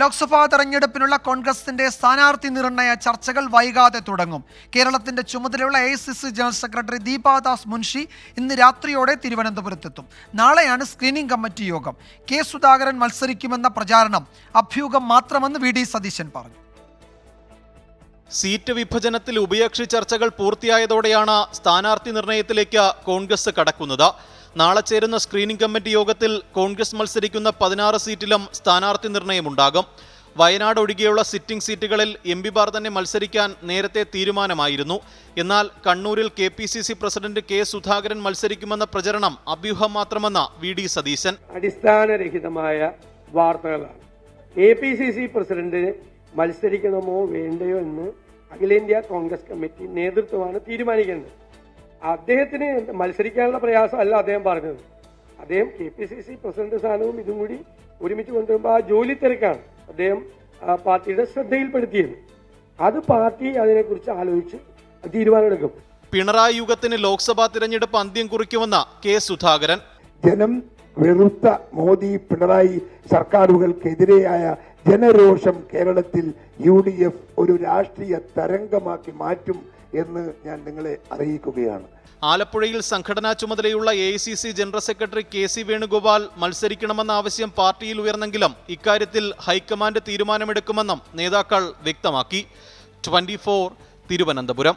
ലോക്സഭാ തെരഞ്ഞെടുപ്പിനുള്ള കോൺഗ്രസിന്റെ സ്ഥാനാർത്ഥി നിർണയ ചർച്ചകൾ വൈകാതെ തുടങ്ങും. കേരളത്തിന്റെ ചുമതലയുള്ള A general secretary Deepadas Munshi ഇന്ന് രാത്രിയോടെ തിരുവനന്തപുരത്തെത്തും. നാളെയാണ് സ്ക്രീനിംഗ് കമ്മിറ്റി യോഗം. കെ സുധാകരൻ മത്സരിക്കുമെന്ന പ്രചാരണം അഭ്യൂഹം മാത്രമെന്ന് വി ഡി സതീശൻ പറഞ്ഞു. സീറ്റ് വിഭജനത്തിൽ ഉഭയകക്ഷി ചർച്ചകൾ പൂർത്തിയായതോടെയാണ് സ്ഥാനാർത്ഥി നിർണയത്തിലേക്ക് കോൺഗ്രസ് കടക്കുന്നത്. നാളെ ചേരുന്ന സ്ക്രീനിംഗ് കമ്മിറ്റി യോഗത്തിൽ കോൺഗ്രസ് മത്സരിക്കുന്ന പതിനാറ് സീറ്റിലും സ്ഥാനാർത്ഥി നിർണയമുണ്ടാകും. വയനാട് ഒഴികെയുള്ള സിറ്റിംഗ് സീറ്റുകളിൽ എം പിമാർ തന്നെ മത്സരിക്കാൻ നേരത്തെ തീരുമാനമായിരുന്നു. എന്നാൽ കണ്ണൂരിൽ K P C C president K Sudhakaran മത്സരിക്കുമെന്ന പ്രചരണം അഭ്യൂഹം മാത്രമെന്ന വി ഡി സതീശൻ. അടിസ്ഥാനരഹിതമായ വാർത്തകളാണ്. കെ പി സി സി പ്രസിഡന്റിന് മത്സരിക്കണമോ വേണ്ടയോ എന്ന് അഖിലേന്ത്യാ കോൺഗ്രസ് കമ്മിറ്റി നേതൃത്വമാണ് തീരുമാനിക്കേണ്ടത് അദ്ദേഹത്തിന് മത്സരിക്കാനുള്ള പ്രയാസമല്ല അദ്ദേഹം പറഞ്ഞത്. അദ്ദേഹം K P C C president സ്ഥാനവും ഇതും കൂടി ഒരുമിച്ച് കൊണ്ടുവരുമ്പോൾ ആ ജോലി തിരക്കാണ് അദ്ദേഹം പാർട്ടിയുടെ ശ്രദ്ധയിൽപ്പെടുത്തിയത്. അത് പാർട്ടി അതിനെക്കുറിച്ച് ആലോചിച്ച് തീരുമാനമെടുക്കും. പിണറായി യുഗത്തിന് ലോക്സഭാ തിരഞ്ഞെടുപ്പ് അന്ത്യം കുറിക്കുമെന്ന കെ സുധാകരൻ. ജനം വെറുത്ത മോദി പിണറായി സർക്കാരുകൾക്കെതിരെയായ ജനരോഷം കേരളത്തിൽ യു ഡി എഫ് ഒരു രാഷ്ട്രീയ തരംഗമാക്കി മാറ്റും എന്ന് ഞാൻ നിങ്ങളെ അറിയിക്കുകയാണ്. ആലപ്പുഴയിൽ സംഘടനാ ചുമതലയുള്ള A C C general secretary K C Venugopal മത്സരിക്കണമെന്ന ആവശ്യം പാർട്ടിയിൽ ഉയർന്നെങ്കിലും ഇക്കാര്യത്തിൽ ഹൈക്കമാൻഡ് തീരുമാനമെടുക്കുമെന്നും നേതാക്കൾ വ്യക്തമാക്കി. ട്വന്റി തിരുവനന്തപുരം.